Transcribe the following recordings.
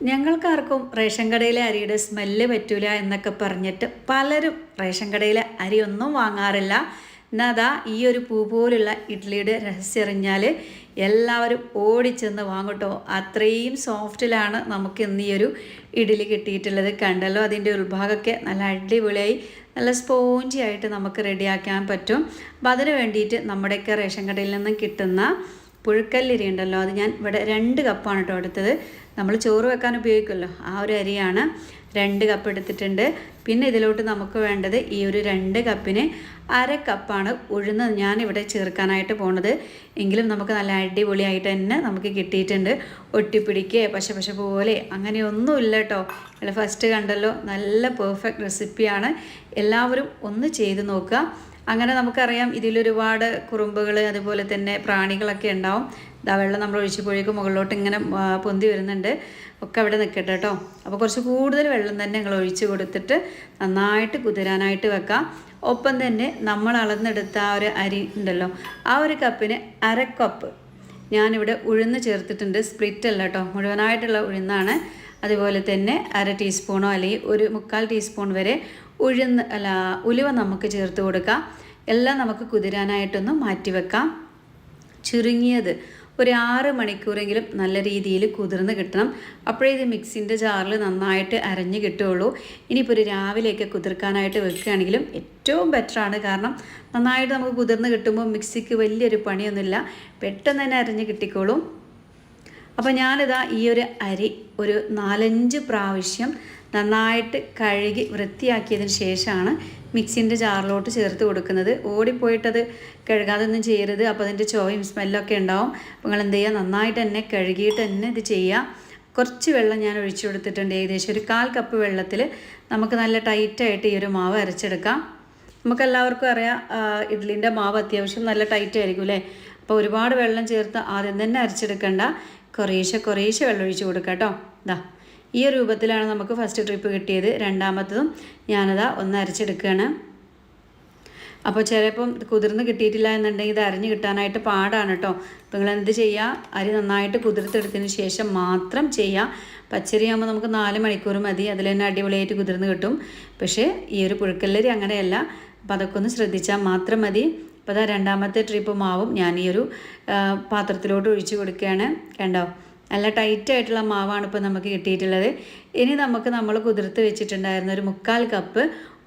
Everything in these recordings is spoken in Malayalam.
ഞങ്ങൾക്കാർക്കും റേഷൻ കടയിലെ അരിയുടെ സ്മെല്ല് പറ്റൂല എന്നൊക്കെ പറഞ്ഞിട്ട് പലരും റേഷൻ കടയിലെ അരി ഒന്നും വാങ്ങാറില്ല. എന്നാൽ അതാ ഈ ഒരു പൂ പോലുള്ള ഇഡ്ഡലിയുടെ രഹസ്യം അറിഞ്ഞാൽ എല്ലാവരും ഓടിച്ചെന്ന് വാങ്ങട്ടോ. അത്രയും സോഫ്റ്റിലാണ് നമുക്ക് ഇന്ന് ഈ ഒരു ഇഡ്ഡലി കിട്ടിയിട്ടുള്ളത്. കണ്ടല്ലോ അതിന്റെ ഉൾഭാഗമൊക്കെ നല്ല അടിപൊളിയായി നല്ല സ്പോഞ്ചി ആയിട്ട് നമുക്ക് റെഡിയാക്കാൻ പറ്റും. അപ്പം അതിന് വേണ്ടിയിട്ട് നമ്മുടെയൊക്കെ റേഷൻ കടയിൽ നിന്നും കിട്ടുന്ന പുഴുക്കല്ലരി ഉണ്ടല്ലോ അത് ഞാൻ ഇവിടെ രണ്ട് കപ്പാണ് കേട്ടോ എടുത്തത്. നമ്മൾ ചോറ് വെക്കാൻ ഉപയോഗിക്കുമല്ലോ. ആ ഒരു അരിയാണ് രണ്ട് കപ്പ് എടുത്തിട്ടുണ്ട്. പിന്നെ ഇതിലോട്ട് നമുക്ക് വേണ്ടത് ഈ ഒരു രണ്ട് കപ്പിന് അര കപ്പാണ് ഉഴുന്ന് ഞാനിവിടെ ചേർക്കാനായിട്ട് പോണത്. എങ്കിലും നമുക്ക് നല്ല അടിപൊളിയായിട്ട് തന്നെ നമുക്ക് കിട്ടിയിട്ടുണ്ട്. ഒട്ടിപ്പിടിക്കുക പശ പശ പോലെ അങ്ങനെയൊന്നുമില്ല കേട്ടോ. ഇവിടെ ഫസ്റ്റ് കണ്ടല്ലോ. നല്ല പെർഫെക്റ്റ് റെസിപ്പിയാണ് എല്ലാവരും ഒന്ന് ചെയ്ത് നോക്കുക. അങ്ങനെ നമുക്കറിയാം ഇതിലൊരുപാട് കുറുമ്പുകൾ അതുപോലെ തന്നെ പ്രാണികളൊക്കെ ഉണ്ടാവും. ഇതാ വെള്ളം നമ്മൾ ഒഴിച്ചപ്പോഴേക്കും മുകളിലോട്ട് ഇങ്ങനെ പൊന്തി വരുന്നുണ്ട്. ഒക്കെ അവിടെ നിൽക്കട്ടെ കേട്ടോ. അപ്പോൾ കുറച്ച് കൂടുതൽ വെള്ളം തന്നെ നിങ്ങൾ ഒഴിച്ച് കൊടുത്തിട്ട് നന്നായിട്ട് കുതിരാനായിട്ട് വെക്കാം. ഒപ്പം തന്നെ നമ്മൾ അളന്നെടുത്ത ആ ഒരു അരി ഉണ്ടല്ലോ ആ ഒരു കപ്പിന് അര കപ്പ് ഞാനിവിടെ ഉഴുന്ന് ചേർത്തിട്ടുണ്ട്. സ്പ്ലിറ്റ് അല്ല കേട്ടോ മുഴുവനായിട്ടുള്ള ഉഴുന്നാണ്. അതുപോലെ തന്നെ അര ടീസ്പൂണോ അല്ലെങ്കിൽ ഒരു മുക്കാൽ ടീസ്പൂൺ വരെ ഉഴുന്ന് അല്ല ഉലുവ നമുക്ക് ചേർത്ത് കൊടുക്കാം. എല്ലാം നമുക്ക് കുതിരാനായിട്ടൊന്ന് മാറ്റിവെക്കാം ചുരുങ്ങിയത് ഒരു ആറ് മണിക്കൂറെങ്കിലും നല്ല രീതിയിൽ കുതിർന്ന് കിട്ടണം. അപ്പോഴേ ഇത് മിക്സിന്റെ ജാറിൽ നന്നായിട്ട് അരഞ്ഞ് കിട്ടുകയുള്ളൂ. ഇനിയിപ്പോൾ ഒരു രാവിലെയൊക്കെ കുതിർക്കാനായിട്ട് വെക്കുകയാണെങ്കിലും ഏറ്റവും ബെറ്ററാണ്. കാരണം നന്നായിട്ട് നമുക്ക് കുതിർന്ന് കിട്ടുമ്പോൾ മിക്സിക്ക് വലിയൊരു പണിയൊന്നുമില്ല. പെട്ടെന്ന് തന്നെ അരഞ്ഞ് കിട്ടിക്കോളും. അപ്പോൾ ഞാനിതാ ഈ ഒരു അരി ഒരു നാലഞ്ച് പ്രാവശ്യം നന്നായിട്ട് കഴുകി വൃത്തിയാക്കിയതിന് ശേഷമാണ് മിക്സിന്റെ ജാറിലോട്ട് ചേർത്ത് കൊടുക്കുന്നത്. ഓടിപ്പോയിട്ടത് കഴുകാതൊന്നും ചെയ്യരുത്. അപ്പോൾ അതിന്റെ ചോയും സ്മെല്ലൊക്കെ ഉണ്ടാവും. അപ്പോൾ നിങ്ങൾ എന്ത് ചെയ്യുക? നന്നായിട്ട് തന്നെ കഴുകിയിട്ട് തന്നെ ഇത് ചെയ്യുക. കുറച്ച് വെള്ളം ഞാൻ ഒഴിച്ചു കൊടുത്തിട്ടുണ്ട്. ഏകദേശം ഒരു കാൽ കപ്പ് വെള്ളത്തിൽ നമുക്ക് നല്ല ടൈറ്റായിട്ട് ഈ ഒരു മാവ് അരച്ചെടുക്കാം. നമുക്കെല്ലാവർക്കും അറിയാം ഇഡ്ലിന്റെ മാവ് അത്യാവശ്യം നല്ല ടൈറ്റ് ആയിരിക്കും അല്ലേ? അപ്പോൾ ഒരുപാട് വെള്ളം ചേർത്ത് ആദ്യം തന്നെ അരച്ചെടുക്കണ്ട. കുറേശ്ശെ കുറേശ്ശെ വെള്ളം ഒഴിച്ച് കൊടുക്കാം കേട്ടോ. ഇതാ ഈ രൂപത്തിലാണ് നമുക്ക് ഫസ്റ്റ് ട്രിപ്പ് കിട്ടിയത്. രണ്ടാമത്തതും ഞാനതാ ഒന്ന് അരച്ചെടുക്കുകയാണ് അപ്പോൾ ചിലപ്പം കുതിർന്ന് കിട്ടിയിട്ടില്ല എന്നുണ്ടെങ്കിൽ ഇത് അരിഞ്ഞ് കിട്ടാനായിട്ട് പാടാണ് കേട്ടോ. അപ്പോൾ നിങ്ങൾ എന്ത് ചെയ്യുക അരി നന്നായിട്ട് കുതിർത്തെടുത്തതിന് ശേഷം മാത്രം ചെയ്യുക പച്ചരി ആകുമ്പോൾ നമുക്ക് നാല് മണിക്കൂർ മതി. അതിൽ തന്നെ അടിപൊളിയായിട്ട് കുതിർന്ന് കിട്ടും. പക്ഷേ ഈ ഒരു പുഴുക്കല്ലരി അങ്ങനെയല്ല. അപ്പോൾ അതൊക്കെ ഒന്ന് ശ്രദ്ധിച്ചാൽ മാത്രം മതി. അപ്പോൾ അതാ രണ്ടാമത്തെ ട്രിപ്പ് മാവും. ഞാൻ ഈ ഒരു പാത്രത്തിലോട്ട് ഒഴിച്ച് കൊടുക്കുകയാണ്. കണ്ടോ? നല്ല ടൈറ്റ് ആയിട്ടുള്ള മാവാണ് ഇപ്പോൾ നമുക്ക് കിട്ടിയിട്ടുള്ളത്. ഇനി നമുക്ക് നമ്മൾ കുതിർത്ത് വെച്ചിട്ടുണ്ടായിരുന്ന ഒരു മുക്കാൽ കപ്പ്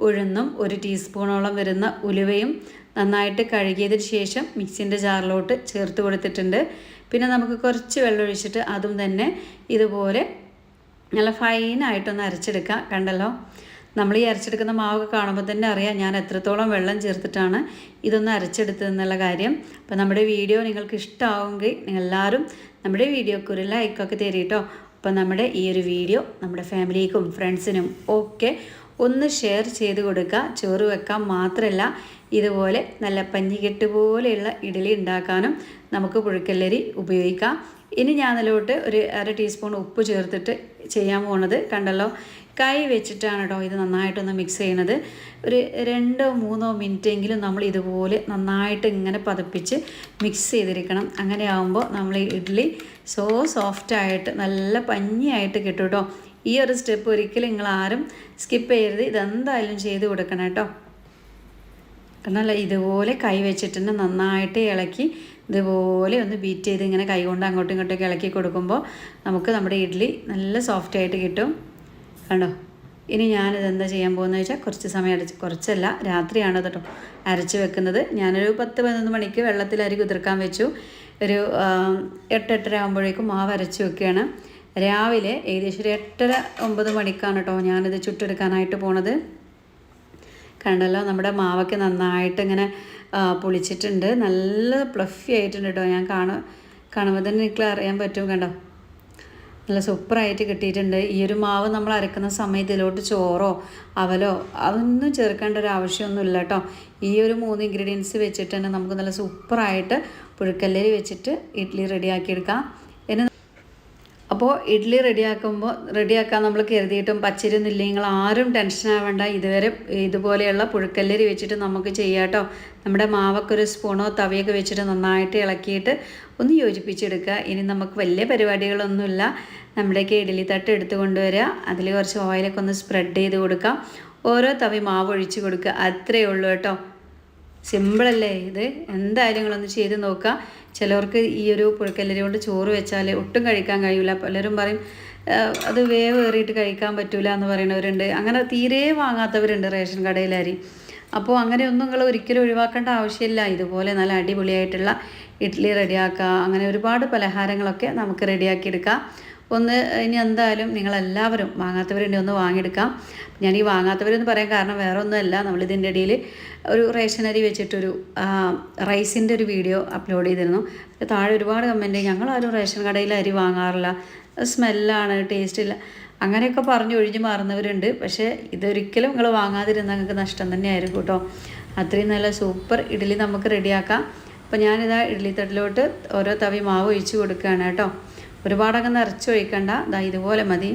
ഉഴുന്നും ഒരു ടീസ്പൂണോളം വരുന്ന ഉലുവയും നന്നായിട്ട് കഴുകിയതിന് ശേഷം മിക്സിന്റെ ജാറിലോട്ട് ചേർത്ത് കൊടുത്തിട്ടുണ്ട്. പിന്നെ നമുക്ക് കുറച്ച് വെള്ളം ഒഴിച്ചിട്ട് അതും തന്നെ ഇതുപോലെ നല്ല ഫൈനായിട്ടൊന്ന് അരച്ചെടുക്കാം. കണ്ടല്ലോ? നമ്മൾ ഈ അരച്ചെടുക്കുന്ന മാവൊക്കെ കാണുമ്പോൾ തന്നെ അറിയാം ഞാൻ എത്രത്തോളം വെള്ളം ചേർത്തിട്ടാണ് ഇതൊന്ന് അരച്ചെടുത്തതെന്നുള്ള കാര്യം. അപ്പോൾ നമ്മുടെ വീഡിയോ നിങ്ങൾക്ക് ഇഷ്ടമാവുമെങ്കിൽ നിങ്ങൾ എല്ലാവരും നമ്മുടെ വീഡിയോക്ക് ഒരു ലൈക്കൊക്കെ തരും കേട്ടോ അപ്പോൾ നമ്മുടെ ഈ ഒരു വീഡിയോ നമ്മുടെ ഫാമിലിക്കും ഫ്രണ്ട്സിനും ഒക്കെ ഒന്ന് ഷെയർ ചെയ്ത് കൊടുക്കുക. ചോറ് വെക്കാൻ മാത്രമല്ല ഇതുപോലെ നല്ല പഞ്ഞിക്കെട്ട് പോലെയുള്ള ഇഡലി ഉണ്ടാക്കാനും നമുക്ക് പുഴുക്കല്ലരി ഉപയോഗിക്കാം. ഇനി ഞാൻ അതിലോട്ട് ഒരു അര ടീസ്പൂൺ ഉപ്പ് ചേർത്തിട്ട് ചെയ്യാൻ പോണത് കണ്ടല്ലോ കൈ വെച്ചിട്ടാണ് കേട്ടോ ഇത് നന്നായിട്ടൊന്ന് മിക്സ് ചെയ്യുന്നത് ഒരു രണ്ടോ മൂന്നോ മിനിറ്റ് എങ്കിലും നമ്മൾ ഇതുപോലെ നന്നായിട്ട് ഇങ്ങനെ പതപ്പിച്ച് മിക്സ് ചെയ്തിരിക്കണം. അങ്ങനെ ആകുമ്പോൾ നമ്മൾ ഇഡ്ഡലി സോ സോഫ്റ്റായിട്ട് നല്ല പഞ്ഞിയായിട്ട് കിട്ടും കേട്ടോ ഈ ഒരു സ്റ്റെപ്പ് ഒരിക്കലും നിങ്ങൾ ആരും സ്കിപ്പ് ചെയ്യരുത്. ഇതെന്തായാലും ചെയ്ത് കൊടുക്കണം കേട്ടോ കാരണം ഇതുപോലെ കൈ വെച്ചിട്ട് തന്നെ നന്നായിട്ട് ഇളക്കി ഇതുപോലെ ഒന്ന് ബീറ്റ് ചെയ്ത് ഇങ്ങനെ കൈ കൊണ്ട് അങ്ങോട്ടും ഇങ്ങോട്ടൊക്കെ ഇളക്കി കൊടുക്കുമ്പോൾ നമുക്ക് നമ്മുടെ ഇഡ്ഡലി നല്ല സോഫ്റ്റായിട്ട് കിട്ടും. കണ്ടോ? ഇനി ഞാനിത് എന്താ ചെയ്യാൻ പോകുന്നത് വെച്ചാൽ കുറച്ച് സമയം അരച്ച് കുറച്ചല്ല രാത്രിയാണ് കേട്ടോ അരച്ച് വെക്കുന്നത്. ഞാനൊരു പത്ത് പതിനൊന്ന് മണിക്ക് വെള്ളത്തിൽ അരി കുതിർക്കാൻ വെച്ചു. ഒരു എട്ടെട്ടര ആകുമ്പോഴേക്കും മാവ് അരച്ച് വെക്കുകയാണ്. രാവിലെ ഏകദേശം ഒരു എട്ടര ഒമ്പത് മണിക്കാണ് കേട്ടോ ഞാനിത് ചുട്ടെടുക്കാനായിട്ട് പോണത്. കണ്ടല്ലോ നമ്മുടെ മാവൊക്കെ നന്നായിട്ട് ഇങ്ങനെ പൊളിച്ചിട്ടുണ്ട്. നല്ല പ്ലഫി ആയിട്ടുണ്ട് കേട്ടോ. ഞാൻ കാണ കാണുമ്പോൾ തന്നെ എനിക്ക് അറിയാൻ പറ്റും കണ്ടോ? നല്ല സൂപ്പറായിട്ട് കിട്ടിയിട്ടുണ്ട്. ഈ ഒരു മാവ് നമ്മൾ അരക്കുന്ന സമയത്ത് ഇതിലോട്ട് ചോറോ അവലോ അതൊന്നും ചേർക്കേണ്ട ഒരു ആവശ്യമൊന്നുമില്ല കേട്ടോ. ഈ ഒരു മൂന്ന് ഇൻഗ്രീഡിയൻസ് വെച്ചിട്ട് തന്നെ നമുക്ക് നല്ല സൂപ്പറായിട്ട് പുഴുക്കല്ലേരി വെച്ചിട്ട് ഇഡ്ഡലി റെഡിയാക്കിയെടുക്കാം അപ്പോൾ ഇഡ്ഡലി റെഡിയാക്കുമ്പോൾ റെഡിയാക്കാൻ നമ്മൾ കരുതിയിട്ടും പച്ചരിയൊന്നും നിങ്ങൾ ആരും ടെൻഷൻ ആവേണ്ട. ഇതുവരെ ഇതുപോലെയുള്ള പുഴുക്കല്ലരി വെച്ചിട്ട് നമുക്ക് ചെയ്യാം കേട്ടോ നമ്മുടെ മാവൊക്കെ ഒരു സ്പൂണോ തവിയൊക്കെ വെച്ചിട്ട് നന്നായിട്ട് ഇളക്കിയിട്ട് ഒന്ന് യോജിപ്പിച്ചെടുക്കുക. ഇനി നമുക്ക് വലിയ പരിപാടികളൊന്നുമില്ല. നമ്മുടെയൊക്കെ ഇഡ്ഡലി തട്ട് എടുത്തു കൊണ്ടുവരിക. അതിൽ കുറച്ച് ഓയിലൊക്കെ ഒന്ന് സ്പ്രെഡ് ചെയ്ത് കൊടുക്കാം. ഓരോ തവി മാവ് ഒഴിച്ച് കൊടുക്കുക. അത്രയേ ഉള്ളൂ കേട്ടോ. സിമ്പിളല്ലേ ഇത്? എന്തായാലും നിങ്ങളൊന്ന് ചെയ്ത് നോക്കുക. ചിലവർക്ക് ഈ ഒരു പുഴക്കല്ലരി കൊണ്ട് ചോറ് വെച്ചാൽ ഒട്ടും കഴിക്കാൻ കഴിയില്ല പലരും പറയും അത് വേവ് ഏറിയിട്ട് കഴിക്കാൻ പറ്റില്ല എന്ന് പറയുന്നവരുണ്ട്. അങ്ങനെ തീരെ വാങ്ങാത്തവരുണ്ട് റേഷൻ കടയിലരി അപ്പോൾ അങ്ങനെയൊന്നും നിങ്ങൾ ഒരിക്കലും ഒഴിവാക്കേണ്ട ആവശ്യമില്ല. ഇതുപോലെ നല്ല അടിപൊളിയായിട്ടുള്ള ഇഡ്ഡലി റെഡിയാക്കുക അങ്ങനെ ഒരുപാട് പലഹാരങ്ങളൊക്കെ നമുക്ക് റെഡിയാക്കി എടുക്കാം. ഒന്ന് ഇനി എന്തായാലും നിങ്ങളെല്ലാവരും വാങ്ങാത്തവരുണ്ടെങ്കിൽ ഒന്ന് വാങ്ങിയെടുക്കാം. ഞാൻ ഈ വാങ്ങാത്തവരെന്ന് പറയാൻ കാരണം വേറെ ഒന്നുമല്ല നമ്മളിതിന്റെ ഇടയിൽ ഒരു റേഷൻ അരി വെച്ചിട്ടൊരു റൈസിന്റെ ഒരു വീഡിയോ അപ്ലോഡ് ചെയ്തിരുന്നു. താഴെ ഒരുപാട് കമന്റ് ഞങ്ങളാരും റേഷൻ കടയിൽ അരി വാങ്ങാറില്ല. സ്മെല്ലാണ് ടേസ്റ്റ് ഇല്ല അങ്ങനെയൊക്കെ പറഞ്ഞ് ഒഴിഞ്ഞു മാറുന്നവരുണ്ട്. പക്ഷേ ഇതൊരിക്കലും നിങ്ങൾ വാങ്ങാതിരുന്ന നിങ്ങൾക്ക് നഷ്ടം തന്നെയായിരിക്കും കേട്ടോ. അത്രയും നല്ല സൂപ്പർ ഇഡ്ഡലി നമുക്ക് റെഡിയാക്കാം. അപ്പോൾ ഞാനിതാ ഇഡ്ഡലി തട്ടിലോട്ട് ഓരോ തവി മാവ് ഒഴിച്ച് കൊടുക്കുകയാണ് കേട്ടോ. ഒരുപാടങ്ങ് നിറച്ച് ഒഴിക്കണ്ട. ദാ ഇതുപോലെ മതി.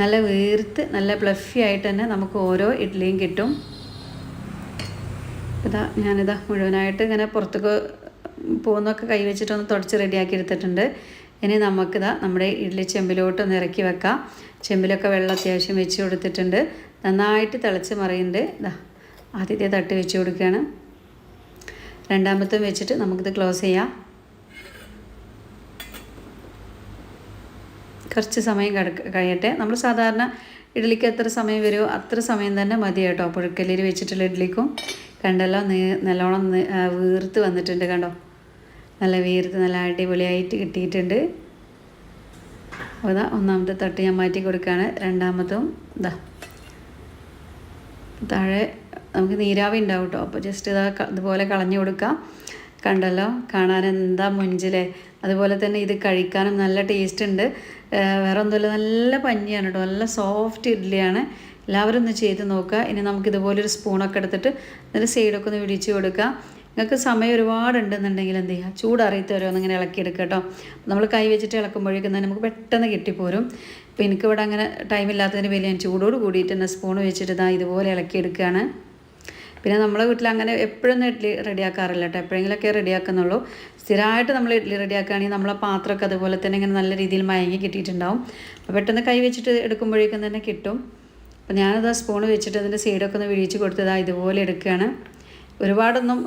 നല്ല വീർത്ത് നല്ല പ്ലഫി ആയിട്ട് തന്നെ നമുക്ക് ഓരോ ഇഡ്ഡലിയും കിട്ടും. ഇതാ ഞാനിതാ മുഴുവനായിട്ട് ഇങ്ങനെ പുറത്തേക്ക് പോകുന്നൊക്കെ കൈ വെച്ചിട്ടൊന്ന് തുടച്ച് റെഡിയാക്കി എടുത്തിട്ടുണ്ട്. ഇനി നമുക്കിതാ നമ്മുടെ ഇഡ്ഡലി ചെമ്പിലോട്ട് ഒന്ന് ഇറക്കി വെക്കാം. ചെമ്പിലൊക്കെ വെള്ളം അത്യാവശ്യം വെച്ച് കൊടുത്തിട്ടുണ്ട്. നന്നായിട്ട് തിളച്ച് മറിയുന്നുണ്ട്. ഇതാ ആദ്യത്തെ തട്ട് വെച്ച് കൊടുക്കുകയാണ്. രണ്ടാമത്തും വെച്ചിട്ട് നമുക്കിത് ക്ലോസ് ചെയ്യാം. കുറച്ച് സമയം കിടക്ക കഴിയട്ടെ. നമ്മൾ സാധാരണ ഇഡ്ഡലിക്ക് എത്ര സമയം വരുമോ അത്ര സമയം തന്നെ മതി കേട്ടോ. പുഴുക്കല്ലിൽ വെച്ചിട്ടുള്ള ഇഡ്ഡലിക്കും കണ്ടല്ലോ നീ നല്ലോണം വീർത്ത് വന്നിട്ടുണ്ട് കണ്ടോ? നല്ല വീർത്ത് നല്ല അടിപൊളിയായിട്ട് കിട്ടിയിട്ടുണ്ട്. അപ്പോൾ ഇതാ ഒന്നാമത്തെ തട്ട് ഞാൻ മാറ്റി കൊടുക്കുകയാണ്. രണ്ടാമത്തും ഇതാ താഴെ നമുക്ക് നീരാവി ഉണ്ടാവും കേട്ടോ. അപ്പോൾ ജസ്റ്റ് ഇതാ ഇതുപോലെ കളഞ്ഞു കൊടുക്കാം. കണ്ടല്ലോ? കാണാൻ എന്താ മുഞ്ചിലെ? അതുപോലെ തന്നെ ഇത് കഴിക്കാനും നല്ല ടേസ്റ്റ് ഉണ്ട് വേറെ ഒന്നുമില്ല നല്ല പഞ്ഞിയാണ് കേട്ടോ നല്ല സോഫ്റ്റ് ഇഡ്ഡലിയാണ് എല്ലാവരും ഒന്ന് ചെയ്ത് നോക്കുക. ഇനി നമുക്ക് ഇതുപോലൊരു സ്പൂണൊക്കെ എടുത്തിട്ട് അതിന്റെ സൈഡൊക്കെ ഒന്ന് വിടിച്ച് കൊടുക്കുക നിങ്ങൾക്ക് സമയം ഒരുപാടുണ്ടെന്നുണ്ടെങ്കിൽ എന്ത് ചെയ്യുക? ചൂടറിയത്ത് ഓരോന്ന് ഇങ്ങനെ ഇളക്കിയെടുക്കുക കേട്ടോ നമ്മൾ കൈ വെച്ചിട്ട് ഇളക്കുമ്പോഴേക്കും തന്നെ നമുക്ക് പെട്ടെന്ന് കിട്ടിപ്പോരും. അപ്പോൾ എനിക്കിവിടെ അങ്ങനെ ടൈമില്ലാത്തതിന് വലിയ ഞാൻ ചൂടോട് കൂടിയിട്ട് തന്നെ സ്പൂൺ വെച്ചിട്ട് ഇതാ ഇതുപോലെ ഇളക്കിയെടുക്കുകയാണ് പിന്നെ നമ്മളെ വീട്ടിൽ അങ്ങനെ എപ്പോഴൊന്നും ഇഡ്ഡലി റെഡിയാക്കാറില്ല കേട്ടോ എപ്പോഴെങ്കിലൊക്കെ റെഡിയാക്കുന്നുള്ളൂ. സ്ഥിരമായിട്ട് നമ്മൾ ഇഡ്ഡലി റെഡിയാക്കുകയാണെങ്കിൽ നമ്മളെ പാത്രമൊക്കെ അതുപോലെ തന്നെ ഇങ്ങനെ നല്ല രീതിയിൽ മയങ്ങി കിട്ടിയിട്ടുണ്ടാവും. അപ്പോൾ പെട്ടെന്ന് കൈ വെച്ചിട്ട് എടുക്കുമ്പോഴേക്കും തന്നെ കിട്ടും. അപ്പോൾ ഞാനത് ആ സ്പൂൺ വെച്ചിട്ട് അതിന്റെ സൈഡൊക്കെ ഒന്ന് വിഴിച്ച് കൊടുത്തതാ ഇതുപോലെ എടുക്കുകയാണ്. ഒരുപാടൊന്നും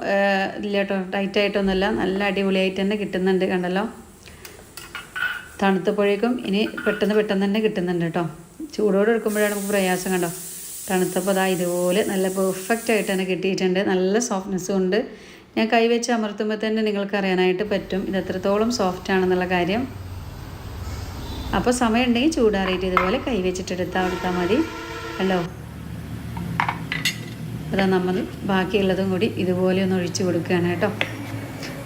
ഇല്ല കേട്ടോ ടൈറ്റായിട്ടൊന്നുമല്ല നല്ല അടിപൊളിയായിട്ട് തന്നെ കിട്ടുന്നുണ്ട് കണ്ടല്ലോ. തണുത്തപ്പോഴേക്കും ഇനി പെട്ടെന്ന് പെട്ടെന്ന് തന്നെ കിട്ടുന്നുണ്ട് കേട്ടോ ചൂടോടെ എടുക്കുമ്പോഴാണ് നമുക്ക് പ്രയാസം കണ്ടോ. തണുത്തപ്പോൾ അതാ ഇതുപോലെ നല്ല പെർഫെക്റ്റ് ആയിട്ട് തന്നെ കിട്ടിയിട്ടുണ്ട്. നല്ല സോഫ്റ്റ്നെസ്സും ഉണ്ട്. ഞാൻ കൈ വെച്ച് അമർത്തുമ്പോൾ തന്നെ നിങ്ങൾക്ക് അറിയാനായിട്ട് പറ്റും. ഇത് എത്രത്തോളം സോഫ്റ്റ് ആണെന്നുള്ള കാര്യം. അപ്പോൾ സമയമുണ്ടെങ്കിൽ ചൂടാറിയിട്ട് ഇതുപോലെ കൈ വെച്ചിട്ട് എടുത്താൽ മതി. ഹലോ അതാ നമ്മൾ ബാക്കിയുള്ളതും കൂടി ഇതുപോലെ ഒന്ന് ഒഴിച്ചു കൊടുക്കുകയാണ് കേട്ടോ.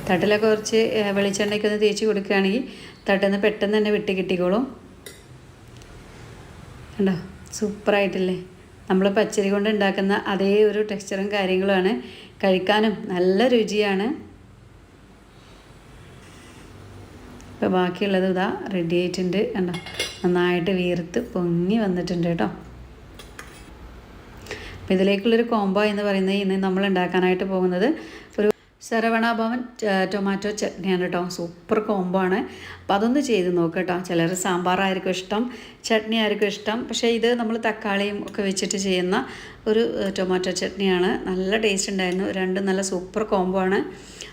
തട്ടിലൊക്കെ കുറച്ച് വെളിച്ചെണ്ണയ്ക്ക് ഒന്ന് തേച്ച് കൊടുക്കുകയാണെങ്കിൽ തട്ടിന്ന് പെട്ടെന്ന് തന്നെ വിട്ട് കിട്ടിക്കോളും. കണ്ടോ? സൂപ്പറായിട്ടില്ലേ നമ്മൾ പച്ചരി കൊണ്ട് ഉണ്ടാക്കുന്ന അതേ ഒരു ടെക്സ്ചറും കാര്യങ്ങളുമാണ്. കഴിക്കാനും നല്ല രുചിയാണ്. ഇപ്പോൾ ബാക്കിയുള്ളത് ഇതാ റെഡി ആയിട്ടുണ്ട്. കണ്ടോ? നന്നായിട്ട് വീർത്ത് പൊങ്ങി വന്നിട്ടുണ്ട് കേട്ടോ. അപ്പോൾ ഇതിലേക്കുള്ളൊരു കോംബോ എന്ന് പറയുന്നത് ഇന്ന് നമ്മൾ ഉണ്ടാക്കാനായിട്ട് പോകുന്നത് ഒരു ശരവണ ഭവൻ ടൊമാറ്റോ ചട്നിയാണ് കേട്ടോ സൂപ്പർ കോംബോ ആണ് അപ്പോൾ അതൊന്ന് ചെയ്ത് നോക്കുക കേട്ടോ ചിലർ സാമ്പാറായിരിക്കും ഇഷ്ടം ചട്നി ആയിരിക്കും ഇഷ്ടം. പക്ഷേ ഇത് നമ്മൾ തക്കാളിയും ഒക്കെ വെച്ചിട്ട് ചെയ്യുന്ന ഒരു ടൊമാറ്റോ ചട്നിയാണ്. നല്ല ടേസ്റ്റ് ഉണ്ടായിരുന്നു. രണ്ടും നല്ല സൂപ്പർ കോംബോ ആണ്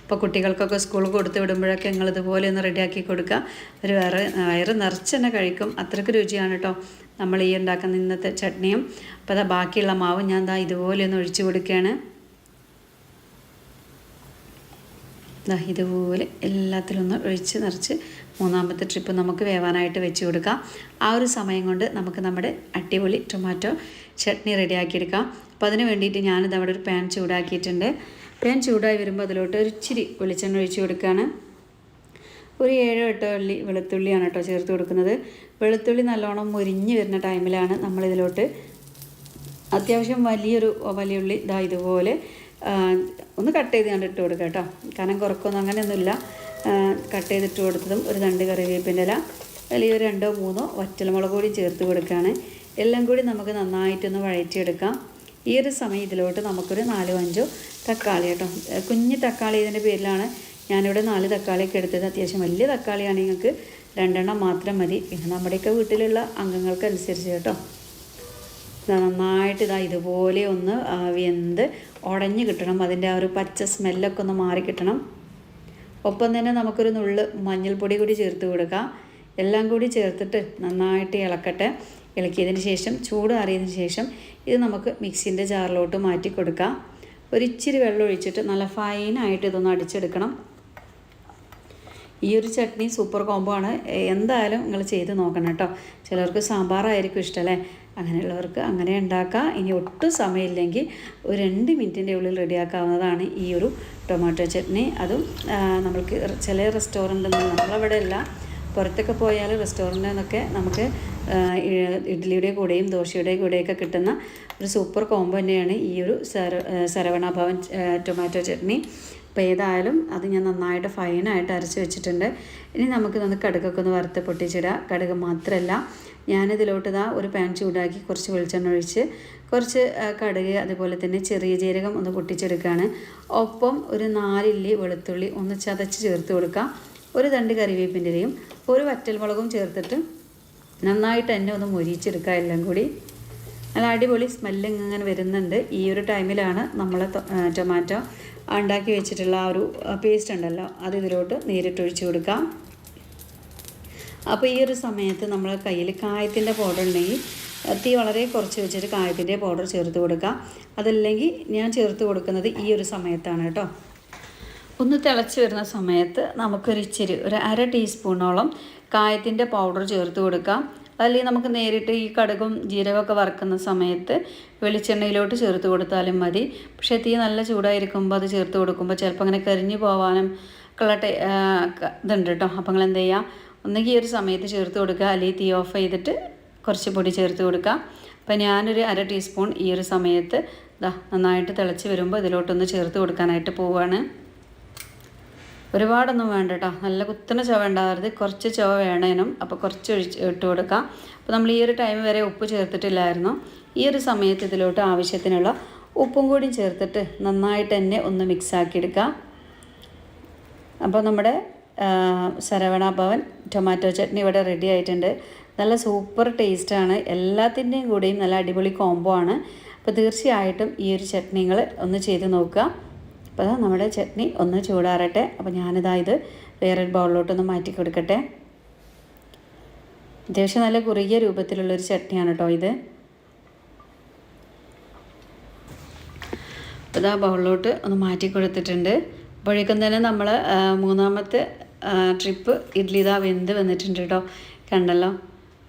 അപ്പോൾ കുട്ടികൾക്കൊക്കെ സ്കൂൾ കൊടുത്ത് വിടുമ്പോഴൊക്കെ നിങ്ങൾ ഇതുപോലെ ഒന്ന് റെഡിയാക്കി കൊടുക്കുക ഒരു വേറെ വയറ് നിറച്ച് തന്നെ കഴിക്കും. അത്രയ്ക്ക് രുചിയാണ് കേട്ടോ നമ്മൾ ഈ ഉണ്ടാക്കുന്ന ഇന്നത്തെ ചട്നിയും. അപ്പോൾ അതാ ബാക്കിയുള്ള മാവ് ഞാൻ ഇതാ ഇതുപോലെ ഒന്ന് ഒഴിച്ചു കൊടുക്കുകയാണ് ഇതുപോലെ എല്ലാത്തിലും ഒന്ന് ഒഴിച്ച് നിറച്ച് മൂന്നാമത്തെ ട്രിപ്പ് നമുക്ക് വേവാനായിട്ട് വെച്ച് കൊടുക്കാം. ആ ഒരു സമയം കൊണ്ട് നമുക്ക് നമ്മുടെ അടിപൊളി ടൊമാറ്റോ ചട്നി റെഡിയാക്കിയെടുക്കാം. അപ്പോൾ അതിന് വേണ്ടിയിട്ട് ഞാനിത് അവിടെ ഒരു പാൻ ചൂടാക്കിയിട്ടുണ്ട്. പാൻ ചൂടായി വരുമ്പോൾ അതിലോട്ട് ഒരു ഇച്ചിരി വെളിച്ചെണ്ണ ഒഴിച്ച് കൊടുക്കുകയാണ്. ഒരു ഏഴോ എട്ടോ ഉള്ളി വെളുത്തുള്ളിയാണ് കേട്ടോ ചേർത്ത് കൊടുക്കുന്നത്. വെളുത്തുള്ളി നല്ലോണം മുരിഞ്ഞ് വരുന്ന ടൈമിലാണ് നമ്മളിതിലോട്ട് അത്യാവശ്യം വലിയൊരു വലിയുള്ളി ഇതാ ഇതുപോലെ ഒന്ന് കട്ട് ചെയ്ത് ഞാൻ ഇട്ട് കൊടുക്കാം കേട്ടോ. കനം കുറക്കൊന്നും അങ്ങനെയൊന്നുമില്ല. കട്ട് ചെയ്തിട്ട് കൊടുത്തതും ഒരു രണ്ട് കറിവേപ്പിന്റെ ഇല ഒരു രണ്ടോ മൂന്നോ വറ്റൽമുളക് കൂടി ചേർത്ത് കൊടുക്കുകയാണ്. എല്ലാം കൂടി നമുക്ക് നന്നായിട്ടൊന്ന് വഴറ്റിയെടുക്കാം. ഈ ഒരു സമയം ഇതിലോട്ട് നമുക്കൊരു നാലോ അഞ്ചോ തക്കാളി കേട്ടോ. കുഞ്ഞു തക്കാളി ഇതിന്റെ പേരിലാണ്. ഞാനിവിടെ നാല് തക്കാളിയൊക്കെ എടുത്തത്. അത്യാവശ്യം വലിയ തക്കാളിയാണ് നിങ്ങൾക്ക്. രണ്ടെണ്ണം മാത്രം മതി. പിന്നെ നമ്മുടെയൊക്കെ വീട്ടിലുള്ള അംഗങ്ങൾക്കനുസരിച്ച് കേട്ടോ. ഇത് നന്നായിട്ട് ഇതാ ഇതുപോലെ ഒന്ന് വെന്ത് ഉടഞ്ഞ് കിട്ടണം. അതിന്റെ ആ ഒരു പച്ച സ്മെല്ലൊക്കെ ഒന്ന് മാറി കിട്ടണം. ഒപ്പം തന്നെ നമുക്കൊരു നുള്ള് മഞ്ഞൾപ്പൊടി കൂടി ചേർത്ത് കൊടുക്കാം. എല്ലാം കൂടി ചേർത്തിട്ട് നന്നായിട്ട് ഇളക്കട്ടെ. ഇളക്കിയതിന് ശേഷം ചൂട് അറിയതിന് ശേഷം ഇത് നമുക്ക് മിക്സിന്റെ ജാറിലോട്ട് മാറ്റി കൊടുക്കാം. ഒരിച്ചിരി വെള്ളം ഒഴിച്ചിട്ട് നല്ല ഫൈനായിട്ട് ഇതൊന്ന് അടിച്ചെടുക്കണം. ഈ ഒരു ചട്നി സൂപ്പർ കോംബോ ആണ്. എന്തായാലും നിങ്ങൾ ചെയ്ത് നോക്കണം കേട്ടോ. ചിലർക്ക് സാമ്പാറായിരിക്കും ഇഷ്ടമല്ലേ അങ്ങനെയുള്ളവർക്ക് അങ്ങനെ ഉണ്ടാക്കാം. ഇനി ഒട്ടും സമയമില്ലെങ്കിൽ ഒരു രണ്ട് മിനിറ്റിന്റെ ഉള്ളിൽ റെഡിയാക്കാവുന്നതാണ് ഈ ഒരു ടൊമാറ്റോ ചട്നി. അതും നമ്മൾക്ക് ചില റെസ്റ്റോറന്റിൽ നിന്ന് നമ്മളവിടെ അല്ല പുറത്തൊക്കെ പോയാൽ റെസ്റ്റോറന്റിൽ നിന്നൊക്കെ നമുക്ക് ഇഡ്ഡലിയുടെ കൂടെയും ദോശയുടെ കൂടെയൊക്കെ കിട്ടുന്ന ഒരു സൂപ്പർ കോംബോ തന്നെയാണ് ഈ ഒരു സര സരവണ ഭവൻ ടൊമാറ്റോ ചട്നി. അപ്പോൾ ഏതായാലും അത് ഞാൻ നന്നായിട്ട് ഫൈനായിട്ട് അരച്ച് വെച്ചിട്ടുണ്ട്. ഇനി നമുക്ക് ഒന്ന് കടുകൊക്കെ ഒന്ന് വറുത്ത് പൊട്ടിച്ചിടുക. കടുക് മാത്രമല്ല ഞാനിതിലോട്ട് ഇതാ ഒരു പാൻ ചൂടാക്കി കുറച്ച് വെളിച്ചെണ്ണ ഒഴിച്ച് കുറച്ച് കടുക് അതുപോലെ തന്നെ ചെറിയ ജീരകം ഒന്ന് പൊട്ടിച്ചെടുക്കുകയാണ്. ഒപ്പം ഒരു നാലില്ലി വെളുത്തുള്ളി ഒന്ന് ചതച്ച് ചേർത്ത് കൊടുക്കാം. ഒരു തണ്ട് കറിവേപ്പിന്റെയും ഒരു വറ്റൽമുളകും ചേർത്തിട്ട് നന്നായിട്ട് തന്നെ ഒന്ന് മൊരിച്ചെടുക്കുക എല്ലാം കൂടി. നല്ല അടിപൊളി സ്മെല്ല് ഇങ്ങനെ വരുന്നുണ്ട്. ഈ ഒരു ടൈമിലാണ് നമ്മൾ ടൊമാറ്റോ ഉണ്ടാക്കി വെച്ചിട്ടുള്ള ആ ഒരു പേസ്റ്റ് ഉണ്ടല്ലോ അത് ഇതിലോട്ട് നേരിട്ട് ഒഴിച്ചു കൊടുക്കാം. അപ്പോൾ ഈ ഒരു സമയത്ത് നമ്മൾ കയ്യിൽ കായത്തിന്റെ പൗഡർ ഉണ്ടെങ്കിൽ തീ വളരെ കുറച്ച് വെച്ചിട്ട് കായത്തിന്റെ പൗഡർ ചേർത്ത് കൊടുക്കുക അതല്ലെങ്കിൽ ഞാൻ ചേർത്ത് കൊടുക്കുന്നത് ഈ ഒരു സമയത്താണ് കേട്ടോ. ഒന്ന് തിളച്ച് വരുന്ന സമയത്ത് നമുക്കൊരു ഇച്ചിരി ഒരു അര ടീസ്പൂണോളം കായത്തിന്റെ പൗഡർ ചേർത്ത് കൊടുക്കാം. അതല്ലെങ്കിൽ നമുക്ക് നേരിട്ട് ഈ കടുകും ജീരകമൊക്കെ വറുക്കുന്ന സമയത്ത് വെളിച്ചെണ്ണയിലോട്ട് ചേർത്ത് കൊടുത്താലും മതി. പക്ഷേ തീ നല്ല ചൂടായിരിക്കുമ്പോൾ അത് ചേർത്ത് കൊടുക്കുമ്പോൾ ചിലപ്പോൾ അങ്ങനെ കരിഞ്ഞു പോകാനും ഉള്ള ഇതുണ്ട് കേട്ടോ. അപ്പോൾ നിങ്ങൾ എന്ത് ചെയ്യുക ഒന്നുകിൽ ഒരു സമയത്ത് ചേർത്ത് കൊടുക്കുക അല്ലെങ്കിൽ തീ ഓഫ് ചെയ്തിട്ട് കുറച്ച് പൊടി ചേർത്ത് കൊടുക്കുക. അപ്പോൾ ഞാനൊരു അര ടീസ്പൂൺ ഈ ഒരു സമയത്ത് ഇതാ നന്നായിട്ട് തിളച്ച് വരുമ്പോൾ ഇതിലോട്ടൊന്ന് ചേർത്ത് കൊടുക്കാനായിട്ട് പോവുകയാണ് ഒരുപാടൊന്നും വേണ്ട കേട്ടോ നല്ല കുത്തനെ ചുവ ഉണ്ടാകരുത് കുറച്ച് ചുവ വേണേനും അപ്പോൾ കുറച്ച് ഒഴിച്ച് ഇട്ട് കൊടുക്കാം. അപ്പോൾ നമ്മൾ ഈ ഒരു ടൈം വരെ ഉപ്പ് ചേർത്തിട്ടില്ലായിരുന്നു. ഈ ഒരു സമയത്ത് ഇതിലോട്ട് ആവശ്യത്തിനുള്ള ഉപ്പും കൂടി ചേർത്തിട്ട് നന്നായിട്ട് തന്നെ ഒന്ന് മിക്സ് ആക്കി എടുക്കാം. അപ്പോൾ നമ്മുടെ ശരവണ ഭവൻ ടൊമാറ്റോ ചട്നി ഇവിടെ റെഡി ആയിട്ടുണ്ട്. നല്ല സൂപ്പർ ടേസ്റ്റാണ് എല്ലാത്തിന്റെയും കൂടെയും നല്ല അടിപൊളി കോംബോ ആണ്. അപ്പോൾ തീർച്ചയായിട്ടും ഈ ഒരു ചട്നികൾ ഒന്ന് ചെയ്ത് നോക്കുക. അപ്പോൾ നമ്മുടെ ചട്നി ഒന്ന് ചൂടാറട്ടെ. അപ്പോൾ ഞാനിതാ ഇത് വേറൊരു ബൗളിലോട്ടൊന്ന് മാറ്റി കൊടുക്കട്ടെ. അത്യാവശ്യം നല്ല കുറുകിയ രൂപത്തിലുള്ളൊരു ചട്നിയാണ് കേട്ടോ ഇത്. അപ്പോൾ ഇതാ ബൗളിലോട്ട് ഒന്ന് മാറ്റി കൊടുത്തിട്ടുണ്ട്. അപ്പോഴേക്കും തന്നെ നമ്മൾ മൂന്നാമത്തെ ട്രിപ്പ് ഇഡ്ലി ഇതാ വെന്ത് വന്നിട്ടുണ്ട് കേട്ടോ കണ്ടല്ലോ?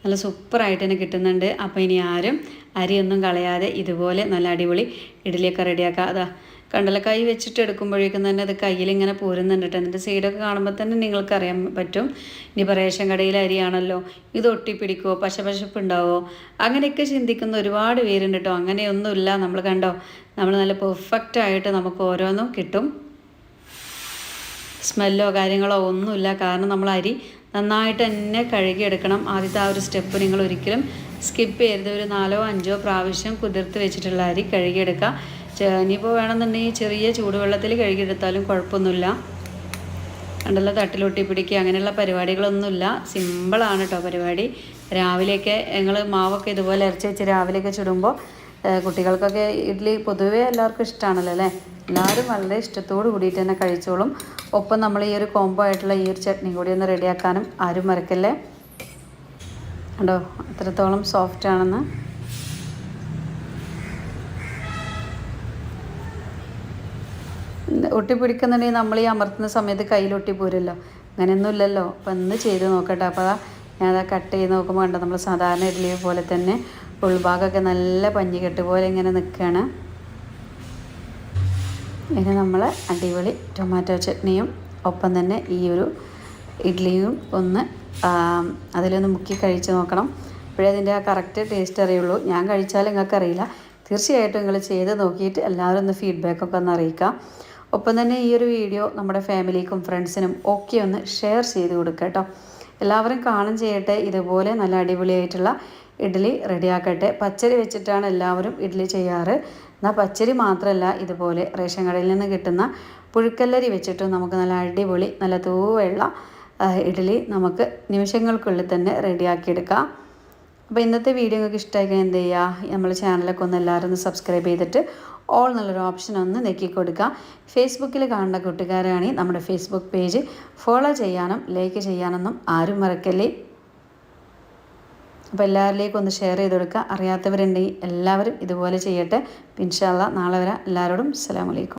നല്ല സൂപ്പറായിട്ട് തന്നെ കിട്ടുന്നുണ്ട്. അപ്പോൾ ഇനി ആരും അരിയൊന്നും കളയാതെ ഇതുപോലെ നല്ല അടിപൊളി ഇഡ്ഡലിയൊക്കെ റെഡിയാക്കുക അതാ കണ്ടലക്കായി വെച്ചിട്ട് എടുക്കുമ്പോഴേക്കും തന്നെ അത് കയ്യിൽ ഇങ്ങനെ പോരുന്നുണ്ട് കേട്ടോ എന്നിട്ട് സൈഡൊക്കെ കാണുമ്പോൾ തന്നെ നിങ്ങൾക്ക് അറിയാൻ പറ്റും ഇപ്പോൾ റേഷൻ കടയിൽ അരിയാണല്ലോ ഇത് ഒട്ടിപ്പിടിക്കുമോ പശപശപ്പ് ഉണ്ടാവോ അങ്ങനെയൊക്കെ ചിന്തിക്കുന്ന ഒരുപാട് പേരുണ്ട് കേട്ടോ അങ്ങനെയൊന്നുമില്ല. നമ്മൾ കണ്ടോ? നമ്മൾ നല്ല പെർഫെക്റ്റായിട്ട് നമുക്ക് ഓരോന്നും കിട്ടും. സ്മെല്ലോ കാര്യങ്ങളോ ഒന്നുമില്ല. കാരണം നമ്മൾ അരി നന്നായിട്ട് തന്നെ കഴുകിയെടുക്കണം. ആദ്യത്തെ ആ ഒരു സ്റ്റെപ്പ് നിങ്ങൾ ഒരിക്കലും സ്കിപ്പ് ചെയ്യരുത്. ഒരു നാലോ അഞ്ചോ പ്രാവശ്യം കുതിർത്ത് വെച്ചിട്ടുള്ള അരി കഴുകിയെടുക്കുക. ഇനിയിപ്പോൾ വേണമെന്നുണ്ടെങ്കിൽ ചെറിയ ചൂടുവെള്ളത്തിൽ കഴുകിയെടുത്താലും കുഴപ്പമൊന്നുമില്ല. കണ്ടല്ലോ തട്ടിലൊട്ടി പിടിക്കുക അങ്ങനെയുള്ള പരിപാടികളൊന്നുമില്ല. സിമ്പിളാണ് കേട്ടോ പരിപാടി. രാവിലെയൊക്കെ ഞങ്ങൾ മാവൊക്കെ ഇതുപോലെ ഇറച്ചി വെച്ച് രാവിലെയൊക്കെ ചുടുമ്പോൾ കുട്ടികൾക്കൊക്കെ ഇഡ്ഡലി പൊതുവേ എല്ലാവർക്കും ഇഷ്ടമാണല്ലോ അല്ലേ? എല്ലാവരും വളരെ ഇഷ്ടത്തോട് കൂടിയിട്ട് തന്നെ കഴിച്ചോളും. ഒപ്പം നമ്മൾ ഈ ഒരു കോംബോ ആയിട്ടുള്ള ഈ ഒരു ചട്നി കൂടി ഒന്ന് റെഡിയാക്കാനും ആരും മറക്കല്ലേ? കണ്ടോ? അത്രത്തോളം സോഫ്റ്റ് ആണെന്ന്. ഒട്ടിപ്പിടിക്കുന്നുണ്ടെങ്കിൽ നമ്മൾ ഈ അമർത്തുന്ന സമയത്ത് കയ്യിലൊട്ടി പോരല്ലോ അങ്ങനെയൊന്നും ഇല്ലല്ലോ. അപ്പം ഒന്ന് ചെയ്ത് നോക്കട്ടെ. അപ്പോൾ അതാ ഞാനതാ കട്ട് ചെയ്ത് നോക്കുമ്പോൾ കണ്ടോ? നമ്മൾ സാധാരണ ഇഡ്ഡലി പോലെ തന്നെ ഉൾഭാഗമൊക്കെ നല്ല പഞ്ഞിക്കെട്ട് പോലെ ഇങ്ങനെ നിൽക്കുകയാണ്. ഇനി നമ്മൾ അടിപൊളി ടൊമാറ്റോ ചട്നിയും ഒപ്പം തന്നെ ഈ ഒരു ഇഡ്ഡലിയും ഒന്ന് അതിലൊന്ന് മുക്കി കഴിച്ച് നോക്കണം. അപ്പോഴേ അതിന്റെ ആ കറക്റ്റ് ടേസ്റ്റ് അറിയുള്ളൂ. ഞാൻ കഴിച്ചാൽ നിങ്ങൾക്ക് അറിയില്ല. തീർച്ചയായിട്ടും നിങ്ങൾ ചെയ്ത് നോക്കിയിട്ട് എല്ലാവരും ഒന്ന് ഫീഡ്ബാക്കൊക്കെ ഒന്ന് അറിയിക്കാം. ഒപ്പം തന്നെ ഈ ഒരു വീഡിയോ നമ്മുടെ ഫാമിലിക്കും ഫ്രണ്ട്സിനും ഒക്കെ ഒന്ന് ഷെയർ ചെയ്ത് കൊടുക്കുക കേട്ടോ. എല്ലാവരും കാണും ചെയ്യട്ടെ. ഇതുപോലെ നല്ല അടിപൊളിയായിട്ടുള്ള ഇഡ്ഡലി റെഡിയാക്കട്ടെ. പച്ചരി വെച്ചിട്ടാണ് എല്ലാവരും ഇഡ്ഡലി ചെയ്യാറ്. എന്നാൽ പച്ചരി മാത്രമല്ല ഇതുപോലെ റേഷൻ കടയിൽ നിന്ന് കിട്ടുന്ന പുഴുക്കല്ലരി വെച്ചിട്ടും നമുക്ക് നല്ല അടിപൊളി നല്ല തൂവെള്ള ഇഡ്ഡലി നമുക്ക് നിമിഷങ്ങൾക്കുള്ളിൽ തന്നെ റെഡിയാക്കിയെടുക്കാം. അപ്പോൾ ഇന്നത്തെ വീഡിയോ നിങ്ങൾക്ക് ഇഷ്ടമായി എന്ത് ചെയ്യുക? നമ്മൾ ചാനലൊക്കെ ഒന്ന് എല്ലാവരും ഒന്ന് സബ്സ്ക്രൈബ് ചെയ്തിട്ട് ഓൾ എന്നുള്ളൊരു ഓപ്ഷൻ ഒന്ന് നെക്കി കൊടുക്കുക. ഫേസ്ബുക്കിൽ കാണുന്ന കൂട്ടുകാരാണെങ്കിൽ നമ്മുടെ ഫേസ്ബുക്ക് പേജ് ഫോളോ ചെയ്യാനും ലൈക്ക് ചെയ്യാനൊന്നും ആരും മറക്കല്ലേ? അപ്പോൾ എല്ലാവരിലേക്കും ഒന്ന് ഷെയർ ചെയ്ത് കൊടുക്കുക. അറിയാത്തവരുണ്ടെങ്കിൽ എല്ലാവരും ഇതുപോലെ ചെയ്യട്ടെ. ഇൻഷാല്ല നാളെ വരാം. എല്ലാവരോടും അസ്സാം അലൈക്കും.